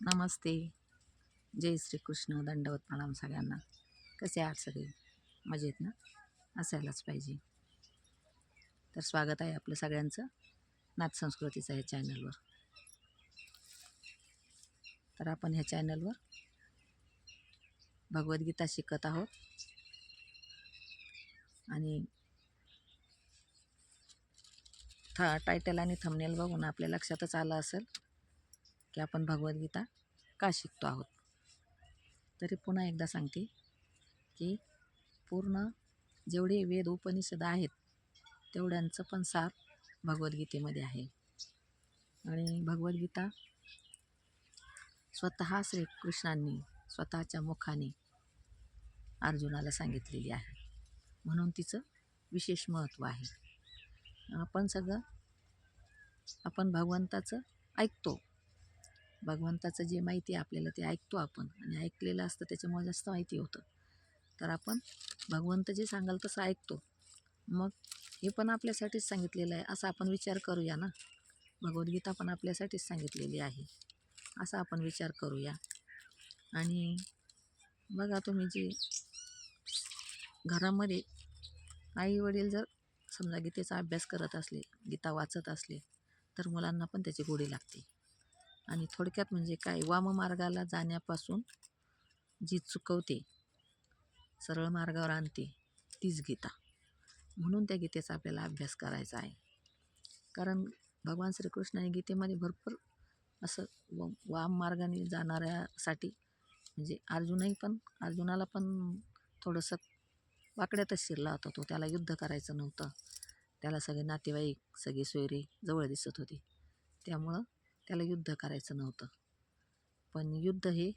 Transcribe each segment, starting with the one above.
नमस्ते. जय श्रीकृष्ण दंडवत प्रणाम सगळ्यांना. कसे आहात सगळे? मजेत ना? असायलाच पाहिजे. तर स्वागत आहे आपलं सगळ्यांचं नाथ संस्कृतीचं ह्या चॅनलवर. तर आपण ह्या चॅनलवर भगवद्गीता शिकत आहोत. आणि था टायटल आणि थंबनेल बघून आपल्या लक्षातच आलं असेल की आपण भगवद्गीता का शिकतो आहोत? तरी पुन्हा एकदा सांगते की पूर्ण जेवढे वेद उपनिषद आहेत तेवढ्यांचं पण सार भगवद्गीतेमध्ये आहे. आणि भगवद्गीता स्वतः श्रीकृष्णांनी स्वतःच्या मुखाने अर्जुनाला सांगितलेली आहे. म्हणून तिचं विशेष महत्त्व आहे. आपण सगळं आपण भगवंताचं ऐकतो. भगवंताचं जे माहिती आहे आपल्याला ते ऐकतो आपण आणि ऐकलेलं असतं त्याच्यामुळे जास्त माहिती होतं. तर आपण भगवंत जे सांगाल तसं ऐकतो. मग हे पण आपल्यासाठीच सांगितलेलं आहे. असा आपण विचार करूया ना? भगवद्गीता पण आपल्यासाठीच सांगितलेली आहे. असा आपण विचार करूया. आणि बघा तुम्ही जे घरामध्ये आई वडील जर समजा गीतेचा अभ्यास करत असले गीता वाचत असले तर मुलांना पण त्याची गोडी लागते. आणि थोडक्यात म्हणजे काय? वाममार्गाला जाण्यापासून जी चुकवते सरळ मार्गावर आणते तीच गीता. म्हणून त्या गीतेचा आपल्याला अभ्यास करायचा आहे. कारण भगवान श्रीकृष्णाने गीतेमध्ये भरपूर असं व वाम मार्गाने जाणाऱ्यासाठी म्हणजे अर्जुनही पण अर्जुनाला पण थोडंसं वाकड्यातच शिरला होता तो. त्याला युद्ध करायचं नव्हतं. त्याला सगळे नातेवाईक सगळी सोयरी जवळ दिसत होती. त्यामुळं त्याला युद्ध करायचं नव्हतं. पण युद्ध हे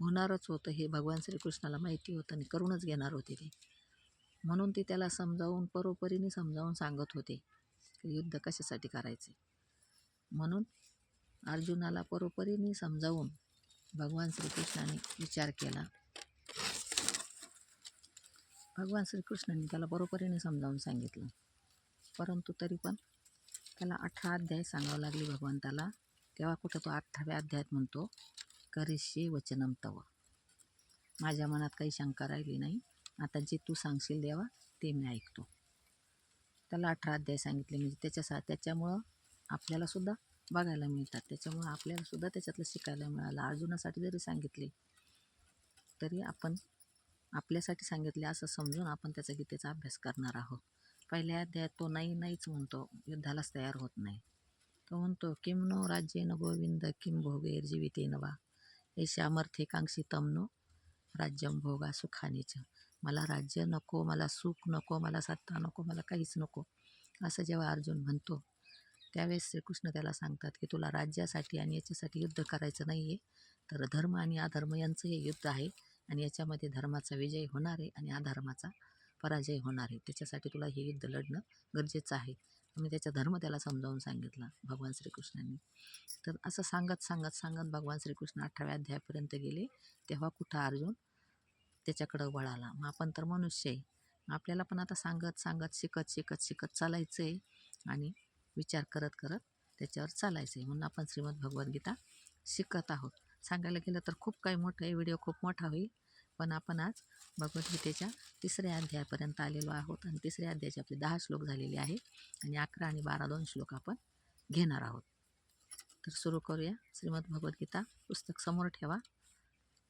होणारच होतं हे भगवान श्रीकृष्णाला माहिती होतं आणि करूनच घेणार होते ते. म्हणून ते त्याला समजावून परोपरीने समजावून सांगत होते की युद्ध कशासाठी करायचे. म्हणून अर्जुनाला परोपरीने समजावून भगवान श्रीकृष्णाने विचार केला. भगवान श्रीकृष्णाने त्याला बरोबरीने समजावून सांगितलं. परंतु तरी पण त्याला अठरा अध्याय सांगावं लागले भगवंताला तेव्हा कुठं तो अठराव्या अध्यायात म्हणतो करिष्ये वचनम तव. माझ्या मनात काही शंका राहिली नाही. आता जे तू सांगशील देवा ते मी ऐकतो. त्याला अठरा अध्याय सांगितले. म्हणजे त्याच्या त्याच्यामुळं आपल्यालासुद्धा बघायला मिळतात. त्याच्यामुळं आपल्यालासुद्धा त्याच्यातलं शिकायला मिळालं. अर्जुनासाठी जरी सांगितले तरी आपण आपल्यासाठी सांगितले असं समजून आपण त्याचा गीतेचा अभ्यास करणार आहोत. पहिल्या अध्यायात तो नाही नाहीच म्हणतो. युद्धालाच तयार होत नाही. तो म्हणतो किं नो राज्येन गोविंद किम भोग जीवितेन वा? यशामर्थे तमनो राज्यम भोगा सुखानेच मला राज्य नको मला सुख नको मला सत्ता नको मला काहीच नको असं जेव्हा अर्जुन म्हणतो त्यावेळेस श्रीकृष्ण त्याला सांगतात की तुला राज्यासाठी आणि याच्यासाठी युद्ध करायचं नाही आहे तर धर्म आणि अधर्म यांचं हे युद्ध आहे आणि याच्यामध्ये धर्माचा विजय होणार आहे आणि अधर्माचा पराजय होणार आहे. त्याच्यासाठी तुला हे युद्ध लढणं गरजेचं आहे. मी त्याचा धर्म त्याला समजावून सांगितला भगवान श्रीकृष्णांनी. तर असं सांगत सांगत सांगत भगवान श्रीकृष्ण अठराव्या अध्यायापर्यंत गेले. तेव्हा कुठं अर्जुन? त्याच्याकडं वळाला. मग आपण तर मनुष्य आहे. आपल्याला पण आता सांगत सांगत शिकत शिकत शिकत चालायचं आहे आणि विचार करत करत त्याच्यावर चालायचं आहे म्हणून आपण श्रीमद भगवद्गीता शिकत आहोत. सांगायला गेलं तर खूप काही मोठं आहे. व्हिडिओ खूप मोठा होईल. पण आपण आज भगवद्गीतेच्या तिसऱ्या अध्यायापर्यंत आलेलो आहोत. आणि तिसऱ्या अध्यायाचे आपले दहा श्लोक झालेले आहे आणि अकरा आणि बारा दोन श्लोक आपण घेणार आहोत. तर सुरू करूया. श्रीमद भगवद्गीता पुस्तक समोर ठेवा.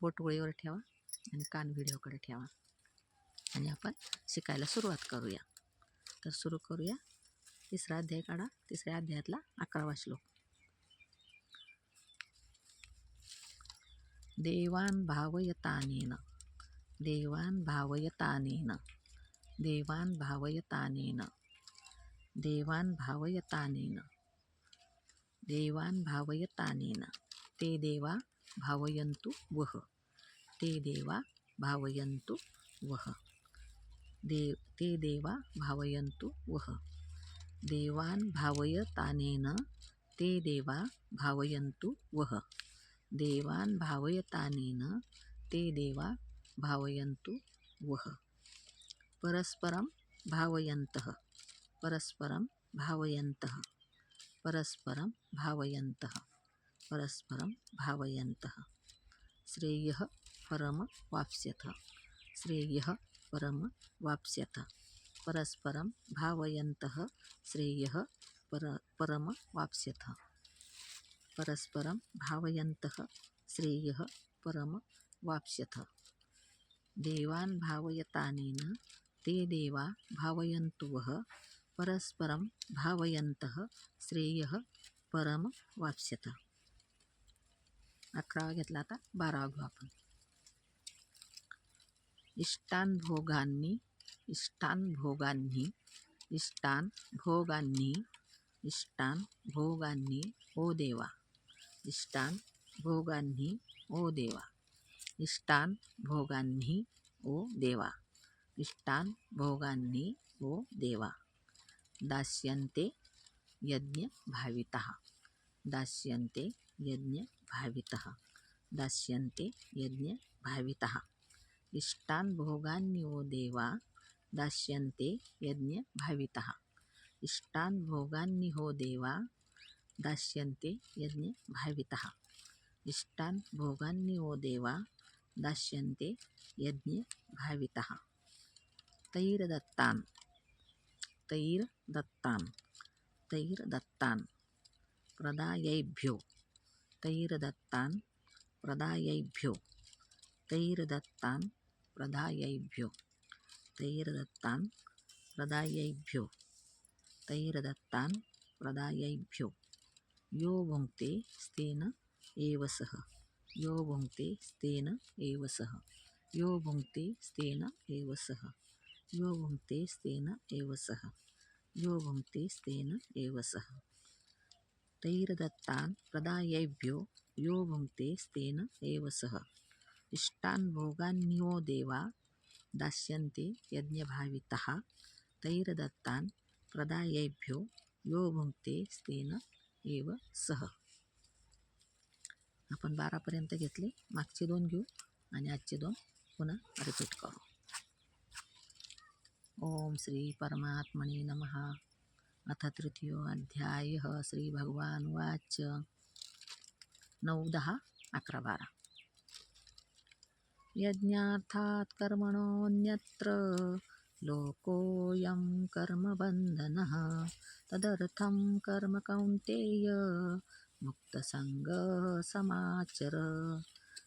बोटवळीवर ठेवा. आणि कान व्हिडिओकडे ठेवा. आणि आपण शिकायला सुरुवात करूया. तर सुरू करूया. तिसरा अध्याय काढा. तिसऱ्या अध्यायातला अकरावा श्लोक. देवान भावयतानेन देवान भावयतानेन. देवान भावयतानेन. देवान भावयतानेन. देवान भावयतानेन. ते देवा भावयन्तु वह. ते देवा भावयन्तु वह. देव ते देवा भावयन्तु वह. देवान भावयतानेन. ते देवा भावयन्तु वह. देवान भावयतानेन. ते देवा भावयन्तु वः। परस्परं भावयन्तः। परस्परं भावयन्तः। परस्परं भावयन्तः। परस्परं भावयन्तः। श्रेयः परम वाप्स्यथ। श्रेयः परम वाप्स्यथ। परस्परं भावयन्तः। श्रेयः पर परम वाप्स्यथ। परस्परं भावयन्तः। श्रेयः परम वाप्स्यथ। देवान् भावयतानेन ते देवा भावयन्तु वः परस्परं भावयन्तः श्रेयः परम वाप्स्यथ अकरावा घेतला आता बारावा घेऊ आपण. इष्टान भोगांनी इष्टान भोगांनी इष्टान भोगांनी इष्टान भोगांनी ओ देवा. इष्टान भोगांनी ओ देवा. इष्टान भोगांनी ओ देवा। इष्टान भोगांनी ओ देवा। दास्यन्ते यज्ञ भावितः दास्यन्ते यज्ञ भावितः दास्यन्ते यज्ञ भावितः इष्टान भोगान्नि ओ देवा। दास्यन्ते यज्ञ भावितः इष्टान भोगान्नि हो देवा। दास्यन्ते यज्ञ भावितः इष्टान भोगान्नि ओ देवा। दास्यन्ते यज्ञ भावितः तैर्दत्तान् तैर्दत्तान् तैर्दत्तान् प्रदायैभ्यो तैर्दत्तान् प्रदायैभ्यो तैर्दत्तान् प्रदायैभ्यो तैर्दत्तान् प्रदायैभ्यो तैर्दत्तान् प्रदायैभ्यो यो भुङ्क्ते स्तेन एव सः यो भुङ्क्ते स्तेन एव सः। यो भुङ्क्ते स्तेन एव सः। यो भुङ्क्ते स्तेन एव सः। यो भुङ्क्ते स्तेन एव सः। तैर्दत्तान् प्रदायैभ्यो यो भुङ्क्ते स्तेन एव सः। इष्टान् भोगान्यो देवा दास्यन्ते यज्ञभावितः। तैर्दत्तान् प्रदायैभ्यो यो भुङ्क्ते स्तेन एव सह आपण बारापर्यंत घेतले. मागचे दोन घेऊ आणि आजचे दोन पुन्हा रिपीट करू. ओम श्री परमात्मने नमः. अथ तृतीयोऽध्यायः श्रीभगवानुवाच नऊ दहा अकरा बारा. यज्ञार्थात् कर्मणोऽन्यत्र लोकोऽयं कर्मबन्धनः. तदर्थं कर्म कौन्तेय मुक्तसङ्गः समाचर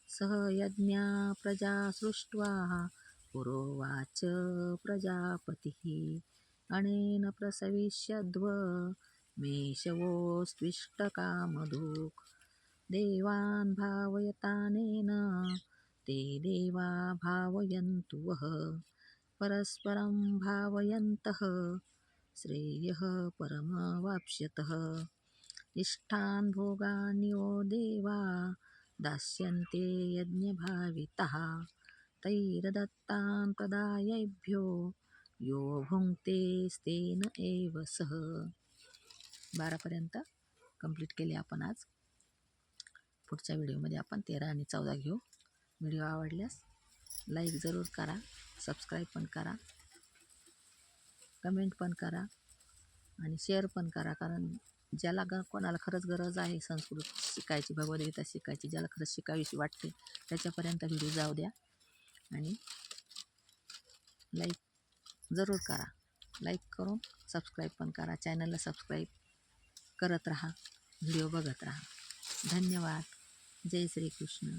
सह यज्ञा प्रजा सृष्ट्वा पुरोवाच प्रजापतिः। अनेन प्रसविष्यद्व मेषवोस्त्विष्टकामधूक् देवान् भावयतानेन ते देवा भावयन्तु वः। परस्परं भावयन्तः श्रेयः परमवाप्स्यतः। इष्टान् भोगानि यो देवा दास्यन्ते यज्ञभावितः। तैर्दत्तान् प्रदायैभ्यो यो भुङ्क्ते स्तेन एव सः। बारापर्यंत कंप्लीट केले आपण आज. पुढच्या व्हिडिओमध्ये आपण तेरा आणि चौदा घेऊ. व्हिडिओ आवडल्यास लाईक जरूर करा सबस्क्राईब पण करा कमेंट पण करा आणि शेअर पण करा कारण ज्याला ग कोणाला खरंच गरज आहे संस्कृत शिकायची भगवद्गीता शिकायची ज्याला खरंच शिकावीशी वाटते त्याच्यापर्यंत व्हिडिओ जाऊ द्या. आणि लाईक जरूर करा. लाईक करून सबस्क्राईब पण करा. चॅनलला सबस्क्राईब करत राहा. व्हिडिओ बघत राहा. धन्यवाद. जय श्री कृष्ण